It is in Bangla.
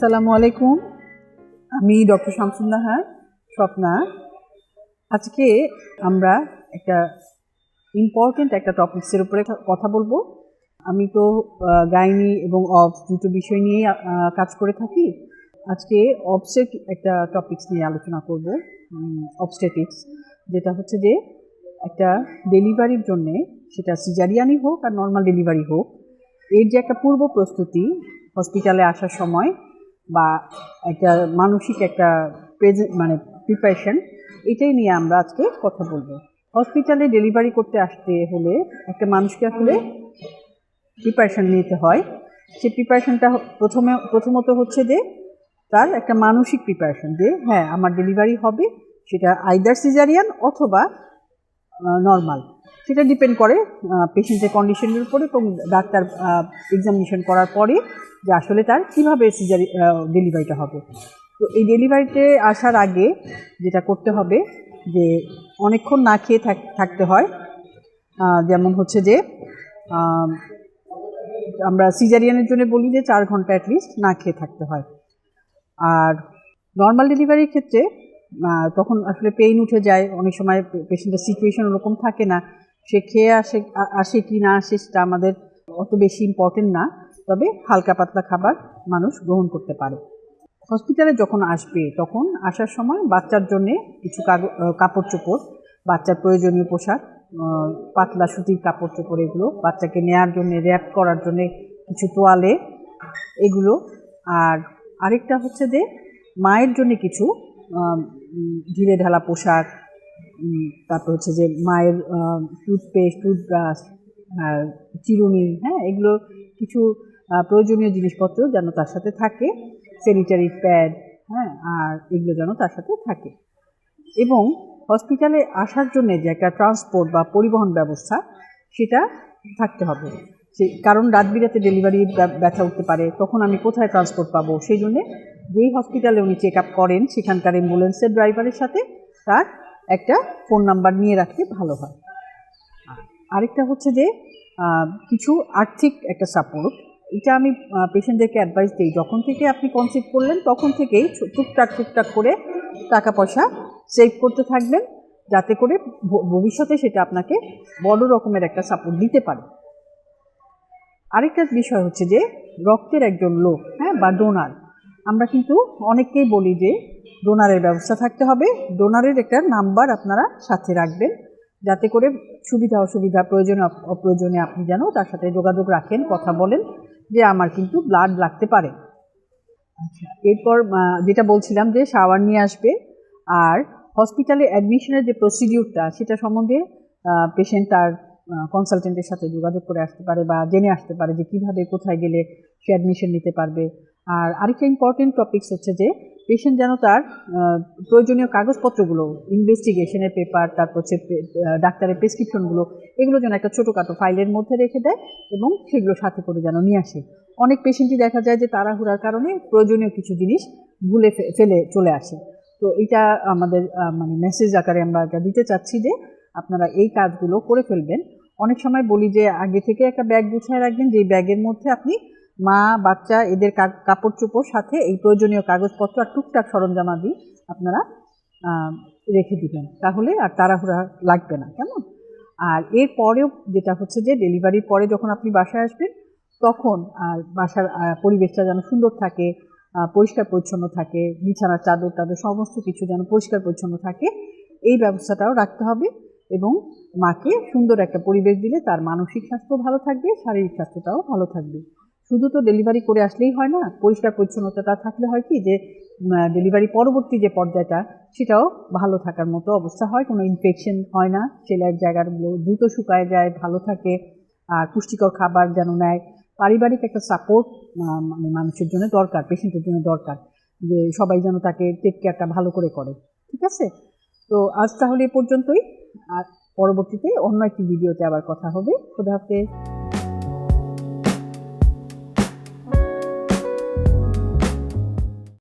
আসসালামু আলাইকুম। আমি ডক্টর শামসুন্নাহার, স্বপ্না। আজকে আমরা একটা ইম্পর্ট্যান্ট একটা টপিক্সের উপরে কথা বলব। আমি তো গাইনি এবং অবস দুটো বিষয় নিয়েই কাজ করে থাকি। আজকে অবসের একটা টপিক্স নিয়ে আলোচনা করব অবস্টেটিক্স যেটা হচ্ছে যে, একটা ডেলিভারির জন্যে, সেটা সিজারিয়ানই হোক আর নর্মাল ডেলিভারি হোক, এর যে একটা পূর্ব প্রস্তুতি হসপিটালে আসার সময় বা একটা মানসিক একটা প্রেজেন্ট মানে প্রিপারেশন এটাই নিয়ে আমরা আজকে কথা বলব। হসপিটালে ডেলিভারি করতে আসতে হলে একটা মানুষকে আসলে প্রিপারেশন নিতে হয়। সে প্রিপারেশনটা প্রথমে, প্রথমত হচ্ছে যে তার একটা মানসিক প্রিপারেশন যে হ্যাঁ আমার ডেলিভারি হবে, সেটা আইদার সিজারিয়ান অথবা নর্মাল সেটা ডিপেন্ড করে পেশেন্টের কন্ডিশনের উপরে এবং ডাক্তার এক্সামিনেশন করার পরে যে আসলে তার কীভাবে সিজারি ডেলিভারিটা হবে। তো এই ডেলিভারিতে আসার আগে যেটা করতে হবে যে অনেকক্ষণ না খেয়ে থাক- থাকতে হয়। যেমন হচ্ছে যে আমরা সিজারিয়ানের জন্য বলি যে চার ঘণ্টা অ্যাটলিস্ট না খেয়ে থাকতে হয়। আর নর্মাল ডেলিভারির ক্ষেত্রে তখন আসলে পেইন উঠে যায়, অনেক সময় পেশেন্টের সিচুয়েশন ওরকম থাকে না। সে খেয়ে আসে আসে কি না আসে সেটা আমাদের অত বেশি ইম্পর্টেন্ট না, তবে হালকা পাতলা খাবার মানুষ গ্রহণ করতে পারে। হসপিটালে যখন আসবে, তখন আসার সময় বাচ্চার জন্যে কিছু কাপড় চোপড়, বাচ্চার প্রয়োজনীয় পোশাক পাতলা সুতির কাপড় চোপড় এগুলো, বাচ্চাকে নেয়ার জন্য র্যাপ করার জন্য কিছু তোয়ালে এগুলো। আর আরেকটা হচ্ছে যে মায়ের জন্য কিছু ঢিলে ঢালা পোশাক তারপর হচ্ছে যে মায়ের টুথপেস্ট টুথব্রাশ চিরুনি হ্যাঁ এগুলো কিছু প্রয়োজনীয় জিনিসপত্র যেন তার সাথে থাকে। স্যানিটারি প্যাড হ্যাঁ আর এগুলো যেন তার সাথে থাকে। এবং হসপিটালে আসার জন্য যে একটা ট্রান্সপোর্ট বা পরিবহন ব্যবস্থা, সেটা থাকতে হবে। সে, কারণ রাত বিরাতে ডেলিভারি ব্যথা উঠতে পারে, তখন আমি কোথায় ট্রান্সপোর্ট পাবো? সেই জন্যে যেই হসপিটালে উনি চেক আপ করেন, সেখানকার অ্যাম্বুলেন্সের ড্রাইভারের সাথে তার একটা ফোন নাম্বার নিয়ে রাখলে ভালো হয়। আরেকটা হচ্ছে যে কিছু আর্থিক একটা সাপোর্ট এটা আমি পেশেন্টদেরকে অ্যাডভাইস দিই। যখন থেকে আপনি কনসিভ করলেন, তখন থেকেই টুকটাক টুকটাক করে টাকা পয়সা সেভ করতে থাকবেন। যাতে করে ভবিষ্যতে সেটা আপনাকে বড় রকমের একটা সাপোর্ট দিতে পারে। আরেকটা বিষয় হচ্ছে যে, রক্তের একজন লোক হ্যাঁ বা ডোনার আমরা কিন্তু অনেককেই বলি যে ডোনারের ব্যবস্থা থাকতে হবে। ডোনারের একটা নাম্বার আপনারা সাথে রাখবেন। যাতে করে সুবিধা, অসুবিধা, প্রয়োজনে অপ- অপ্রয়োজনে আপনি যেন তার সাথে যোগাযোগ রাখেন, কথা বলেন যে আমার কিন্তু ব্লাড লাগতে পারে। আচ্ছা এরপর যেটা বলছিলাম যে শাওয়ার নিয়ে আসবে আর হসপিটালে অ্যাডমিশনের যে প্রসিডিউরটা সেটা সম্বন্ধে পেশেন্ট তার কনসালটেন্টের সাথে যোগাযোগ করে আসতে পারে বা জেনে আসতে পারে যে কীভাবে কোথায় গেলে সে অ্যাডমিশন নিতে পারবে। আর আরেকটা ইম্পর্টেন্ট টপিকস হচ্ছে যে পেশেন্ট যেন তার প্রয়োজনীয় কাগজপত্রগুলো ইনভেস্টিগেশনের পেপার তারপর হচ্ছে ডাক্তারের প্রেসক্রিপশনগুলো এগুলো যেন একটা ছোটোখাটো ফাইলের মধ্যে রেখে দেয় এবং সেগুলো সাথে করে যেন নিয়ে আসে। অনেক পেশেন্টই দেখা যায় যে তাড়াহুড়ার কারণে প্রয়োজনীয় কিছু জিনিস ভুলে ফেলে চলে আসে। তো এটা আমাদের মানে মেসেজ আকারে আমরা এটা দিতে চাচ্ছি যে আপনারা এই কাজগুলো করে ফেলবেন। অনেক সময় বলি যে আগে থেকে একটা ব্যাগ গুছিয়ে রাখবেন, যেই ব্যাগের মধ্যে আপনি মা, বাচ্চা, এদের কাপড় চোপড় সাথে এই প্রয়োজনীয় কাগজপত্র আর টুকটাক সরঞ্জামাদি আপনারা রেখে দিবেন। তাহলে আর তাড়াহুড়া লাগবে না, কেমন? আর এর পরেও যেটা হচ্ছে যে ডেলিভারির পরে যখন আপনি বাসায় আসবেন, তখন আর বাসার পরিবেশটা যেন সুন্দর থাকে পরিষ্কার পরিচ্ছন্ন থাকে, বিছানার চাদর টাদর সমস্ত কিছু যেন পরিষ্কার পরিচ্ছন্ন থাকে, এই ব্যবস্থাটাও রাখতে হবে এবং মাকে সুন্দর একটা পরিবেশ দিলে তার মানসিক স্বাস্থ্য ভালো থাকবে, শারীরিক স্বাস্থ্যটাও ভালো থাকবে। শুধু তো ডেলিভারি করে আসলেই হয় না, পরিষ্কার পরিচ্ছন্নতাটা থাকলে হয় কি যে ডেলিভারি পরবর্তী যে পর্যায়টা, সেটাও ভালো থাকার মতো অবস্থা হয়, কোনো ইনফেকশন হয় না, সেলাইয়ের জায়গাগুলো দ্রুত শুকায় যায়, ভালো থাকে, আর পুষ্টিকর খাবার যেন নেয়। পারিবারিক একটা সাপোর্ট মানে মানুষের জন্য দরকার পেশেন্টের জন্য দরকার, যে সবাই যেন তাকে টেক কেয়ারটা ভালো করে করে, ঠিক আছে? তো আজ তাহলে এ পর্যন্তই, আর পরবর্তীতে অন্য একটি ভিডিওতে আবার কথা হবে। খোদা হাফেজ।